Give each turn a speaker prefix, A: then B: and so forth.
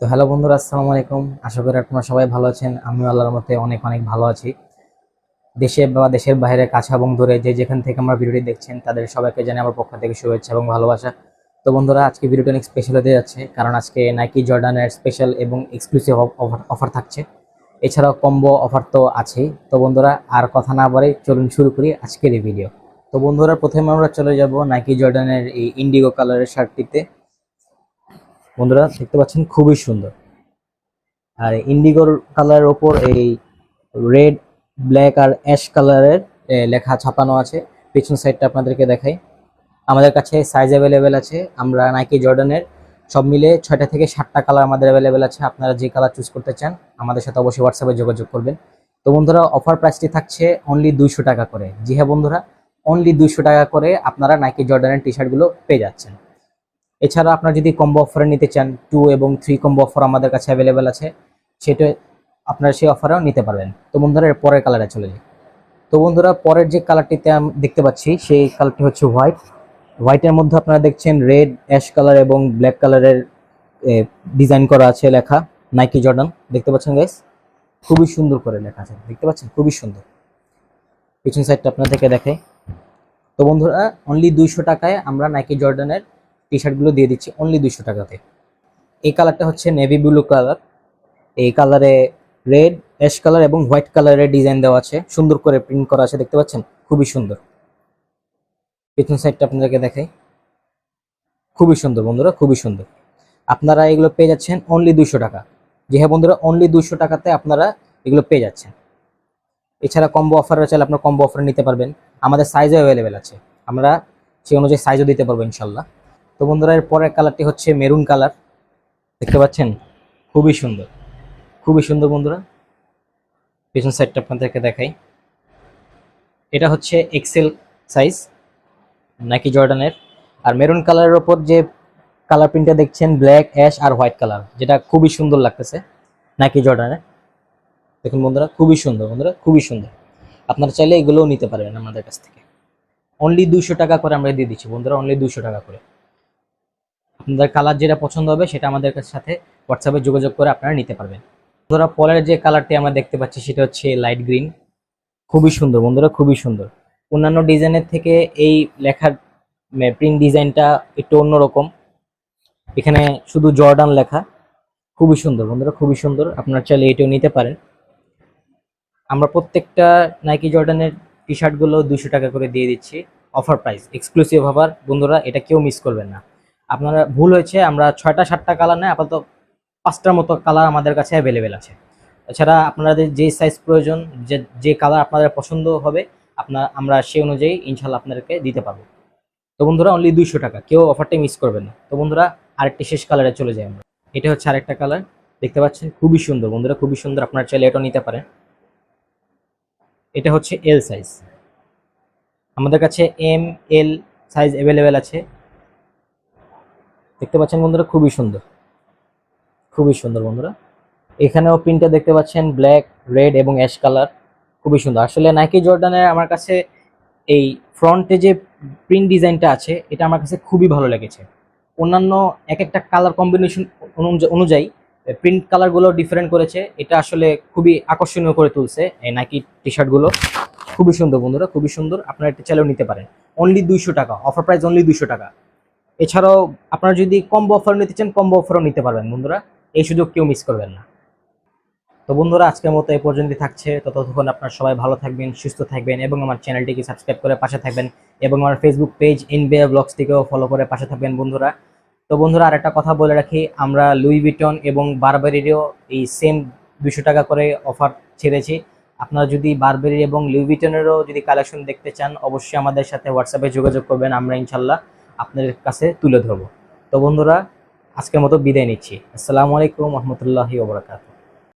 A: তো হ্যালো বন্ধুরা, আসসালামু আলাইকুম। আশা করি আপনারা সবাই ভালো আছেন। আমিও আল্লাহর মতে অনেক অনেক ভালো আছি। দেশে বা দেশের বাইরে, কাছে এবং দূরে যে যেখান থেকে আমরা ভিডিওটি দেখছেন, তাদের সবাইকে জানাই আমার পক্ষ থেকে শুভেচ্ছা এবং ভালোবাসা। তো বন্ধুরা, আজকে ভিডিওটা অনেক স্পেশাল হতে যাচ্ছে, কারণ আজকে নাইকি জর্ডানের স্পেশাল এবং এক্সক্লুসিভ অফার থাকছে। এছাড়াও কম্বো অফার তো আছেই। তো বন্ধুরা, আর কথা না বলে চলুন শুরু করি আজকের এই ভিডিও তো বন্ধুরা, প্রথমে আমরা চলে যাব নাইকি জর্ডানের এই ইন্ডিগো কালারের শার্টটিতে বন্ধুরা, দেখতে পাচ্ছেন খুবই সুন্দর। আর ইন্ডিগোর কালারের ওপর এই রেড, ব্ল্যাক আর অ্যাশ কালারের লেখা ছাপানো আছে। পিছন সাইডটা আপনাদেরকে দেখাই। আমাদের কাছে সাইজ অ্যাভেলেবেল আছে। আমরা নাইকি জর্ডানের সব মিলে ছয়টা থেকে সাতটা কালার আমাদের অ্যাভেলেবেল আছে। আপনারা যে কালার চুজ করতে চান, আমাদের সাথে অবশ্যই হোয়াটসঅ্যাপে যোগাযোগ করবেন। তো বন্ধুরা অফার প্রাইসটি থাকছে অনলি দুইশো টাকা করে। জি হ্যাঁ বন্ধুরা অনলি দুইশো টাকা করে আপনারা নাইকি জর্ডানের টি শার্টগুলো পেয়ে যাচ্ছেন। এছাড়া আপনারা যদি কম্বো অফারে নিতে চান টু এবং থ্রি কম্বো অফার আমাদের কাছে অ্যাভেলেবেল আছে, সেটা আপনারা সেই অফারেও নিতে পারবেন। তো বন্ধুরা, এর পরের কালারে চলে যাই। তো বন্ধুরা, পরের যে কালারটিতে আমি দেখতে পাচ্ছি, সেই কালারটি হচ্ছে হোয়াইট হোয়াইটের মধ্যে আপনারা দেখছেন রেড অ্যাশ কালার এবং ব্ল্যাক কালারের ডিজাইন করা আছে লেখা নাইকি জর্ডান দেখতে পাচ্ছেন গাইস খুবই সুন্দর করে লেখা আছে। দেখতে পাচ্ছেন? খুবই সুন্দর। পিছন সাইডটা আপনাদেরকে দেখে তো বন্ধুরা অনলি দুইশো টাকায় আমরা নাইকি জর্ডানের টি শার্টগুলো দিয়ে দিচ্ছি অনলি দুইশো টাকাতে। এই কালারটা হচ্ছে নেভি ব্লু কালার এই কালারে রেড অ্যাশ কালার এবং হোয়াইট কালারের ডিজাইন দেওয়া আছে। সুন্দর করে প্রিন্ট করা আছে, দেখতে পাচ্ছেন? খুবই সুন্দর। পিছন সাইডটা আপনাদেরকে দেখাই। খুবই সুন্দর বন্ধুরা, খুবই সুন্দর। আপনারা এগুলো পেয়ে যাচ্ছেন অনলি দুইশো টাকা। জি হ্যাঁ বন্ধুরা অনলি দুইশো টাকাতে আপনারা এগুলো পেয়ে যাচ্ছেন। এছাড়া কম্বো অফার চাইলে আপনার কম্বো অফার নিতে পারবেন। আমাদের সাইজও অ্যাভেলেবেল আছে। আমরা সেই অনুযায়ী সাইজও দিতে পারব ইনশাল্লাহ। তো বন্ধুরা, এর পরের কালারটি হচ্ছে মেরুন কালার। দেখতে পাচ্ছেন? খুবই সুন্দর। খুবই সুন্দর বন্ধুরা। পিছন সাইডটা আপনাদেরকে দেখাই। এটা হচ্ছে এক্সেল সাইজ, নাকি জর্ডানের। আর মেরুন কালারের ওপর যে কালার প্রিন্টটা দেখছেন, ব্ল্যাক, অ্যাশ আর হোয়াইট কালার, যেটা খুবই সুন্দর লাগতেছে, নাকি জর্ডানের দেখুন বন্ধুরা, খুবই সুন্দর বন্ধুরা, খুবই সুন্দর। আপনারা চাইলে এগুলোও নিতে পারবেন আমাদের কাছ থেকে। অনলি দুইশো টাকা করে আমরা দিয়ে দিচ্ছি বন্ধুরা অনলি দুইশো টাকা করে। আপনাদের কালার যেটা পছন্দ হবে সেটা আমাদের সাথে হোয়াটসঅ্যাপে যোগাযোগ করে আপনারা নিতে পারবেন। বন্ধুরা, পরের যে কালারটি আমরা দেখতে পাচ্ছি সেটা হচ্ছে লাইট গ্রিন খুবই সুন্দর, বন্ধুরা, খুবই সুন্দর। অন্যান্য ডিজাইনের থেকে এই লেখার প্রিন্ট ডিজাইনটা একটু অন্যরকম। এখানে শুধু জর্ডান লেখা। খুবই সুন্দর, বন্ধুরা, খুবই সুন্দর। আপনারা চাইলে এটাও নিতে পারেন। আমরা প্রত্যেকটা নাইকি জর্ডানের টি শার্টগুলো দুশো টাকা করে দিয়ে দিচ্ছি। অফার প্রাইস এক্সক্লুসিভ অফার বন্ধুরা, এটা কেউ মিস করবেন না। আপনারা ভুল হয়েছে, আমরা ছয়টা, সাতটা কালার নেই, আপাতত পাঁচটার মতো কালার আমাদের কাছে অ্যাভেলেবেল আছে। এছাড়া আপনাদের যে সাইজ প্রয়োজন, যে যে কালার আপনাদের পছন্দ হবে, আপনার, আমরা সেই অনুযায়ী ইনশাল্লাহ আপনাদেরকে দিতে পারব। তো বন্ধুরা অনলি দুইশো টাকা, কেউ অফারটা মিস করবেন না। তো বন্ধুরা, আরেকটি শেষ কালারে চলে যাই আমরা। এটা হচ্ছে আরেকটা কালার দেখতে পাচ্ছেন? খুবই সুন্দর, বন্ধুরা, খুবই সুন্দর, আপনার চাইলে এটাও নিতে পারেন। এটা হচ্ছে এল সাইজ আমাদের কাছে এম এল সাইজ অ্যাভেলেবেল আছে। দেখতে পাচ্ছেন বন্ধুরা, খুবই সুন্দর। খুবই সুন্দর বন্ধুরা। এখানেও প্রিন্টটা দেখতে পাচ্ছেন ব্ল্যাক রেড এবং অ্যাশ কালার খুবই সুন্দর। আসলে নাইকি জর্ডানের আমার কাছে এই ফ্রন্টে যে প্রিন্ট ডিজাইনটা আছে, এটা আমার কাছে খুবই ভালো লেগেছে। অন্যান্য এক একটা কালার কম্বিনেশন অনুযায়ী প্রিন্ট কালারগুলো ডিফারেন্ট করেছে। এটা আসলে খুবই আকর্ষণীয় করে তুলছে এই নাইকি টি শার্টগুলো খুবই সুন্দর বন্ধুরা, খুবই সুন্দর। আপনারা এটা চাইলেও নিতে পারেন। অনলি দুইশো টাকা অফার প্রাইস অনলি দুইশো টাকা। এছাড়াও আপনারা যদি কম্বো অফার নিতে চান কম্বো অফারও নিতে পারবেন বন্ধুরা। এই সুযোগ কেউ মিস করবেন না। তো বন্ধুরা, আজকের মতো এই পর্যন্তই থাকছে। ততক্ষণ আপনারা সবাই ভালো থাকবেন, সুস্থ থাকবেন এবং আমার চ্যানেলটিকে সাবস্ক্রাইব করে পাশে থাকবেন এবং আমার ফেসবুক পেজ ইনবিয়া ব্লগসটিকেও ফলো করে পাশে থাকবেন বন্ধুরা। তো বন্ধুরা, আর একটা কথা বলে রাখি, আমরা লুই বিটন এবং বারবারিরও এই সেম দুশো টাকা করে অফার ছেড়েছি। আপনারা যদি বারবেরি এবং লুই বিটনেরও যদি কালেকশন দেখতে চান, অবশ্যই আমাদের সাথে হোয়াটসঅ্যাপে যোগাযোগ করবেন, আমরা ইনশাল্লাহ আপনাদের কাছে তুলে ধরবো। তো বন্ধুরা আজকের মতো বিদায় নিচ্ছি। আসসালামু আলাইকুম রহমতুল্লাহি ওবরাকাতু